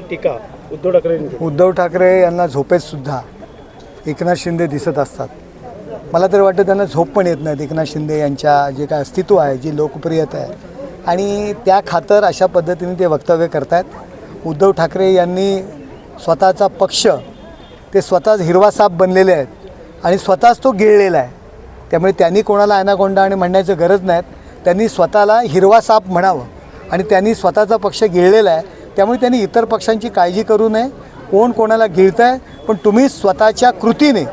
टीका उद्धव ठाकरे उद्धव ठाकरे यांना झोपेत सुद्धा एकनाथ शिंदे दिसत असतात. मला तर वाटतं त्यांना झोप पण येत नाहीत. एकनाथ शिंदे यांच्या जे काय अस्तित्व आहे जी लोकप्रियता आहे आणि त्या खातर अशा पद्धतीने ते वक्तव्य करतायत. उद्धव ठाकरे यांनी स्वतःचा पक्ष ते स्वतःच हिरवा साप बनलेले आहेत आणि स्वतःच तो गिळलेला आहे. त्यामुळे त्यांनी कोणाला अनाकोंडा आणि म्हणण्याची गरज नाहीत. त्यांनी स्वतःला हिरवा साप म्हणावं आणि त्यांनी स्वतःचा पक्ष गिळलेला आहे. त्यामुळे त्यांनी इतर पक्षांची काळजी करू नये. कोण कोणाला गिळत आहे पण तुम्ही स्वतःच्या कृतीने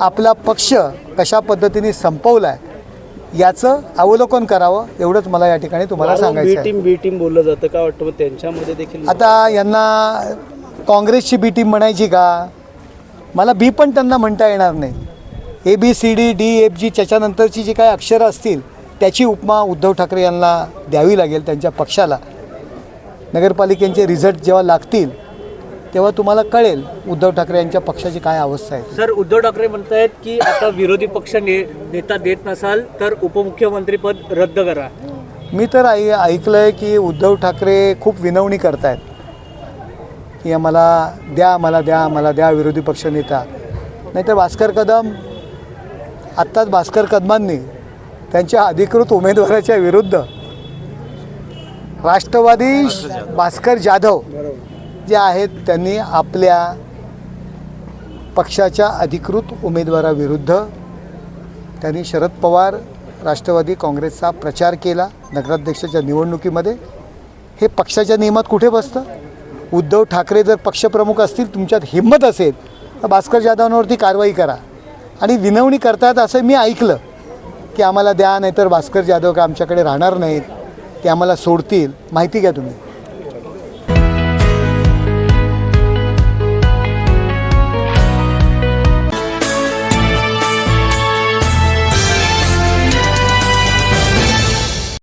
आपला पक्ष कशा पद्धतीने संपवला आहे याचं अवलोकन करावं एवढंच मला या ठिकाणी तुम्हाला सांगायचं टीम बी टीम बोललं जातं. का वाटतं त्यांच्यामध्ये देखील? आता यांना काँग्रेसची बी टीम म्हणायची का? मला बी पण त्यांना म्हणता येणार नाही. A B C D D F G त्याच्यानंतरची जी काही अक्षरं असतील त्याची उपमा उद्धव ठाकरे यांना द्यावी लागेल त्यांच्या पक्षाला. नगरपालिकेचे रिझल्ट जेव्हा लागतील तेव्हा तुम्हाला कळेल उद्धव ठाकरे यांच्या पक्षाची काय अवस्था आहे. सर उद्धव ठाकरे म्हणतायत की आता विरोधी पक्ष ने, नेता देत नसाल तर उपमुख्यमंत्रीपद रद्द करा. मी तर ऐ ऐकलं आहे की उद्धव ठाकरे खूप विनवणी करतायत. की आम्हाला द्या आम्हाला द्या आम्हाला द्या विरोधी पक्षनेता नाहीतर भास्कर कदम आत्ताच भास्कर कदमांनी त्यांच्या अधिकृत उमेदवाराच्या विरुद्ध राष्ट्रवादी भास्कर जाधव जे आहेत त्यांनी आपल्या पक्षाच्या अधिकृत उमेदवाराविरुद्ध त्यांनी शरद पवार राष्ट्रवादी काँग्रेसचा प्रचार केला नगराध्यक्षाच्या निवडणुकीमध्ये. हे पक्षाच्या नियमात कुठे बसतं? उद्धव ठाकरे जर पक्षप्रमुख असतील तुमच्यात हिंमत असेल तर भास्कर जाधवांवरती कारवाई करा. आणि विनवणी करतात असं मी ऐकलं की आम्हाला द्या नाहीतर भास्कर जाधव का आमच्याकडे राहणार नाहीत? ते आम्हाला सोडतील. माहिती घ्या तुम्ही.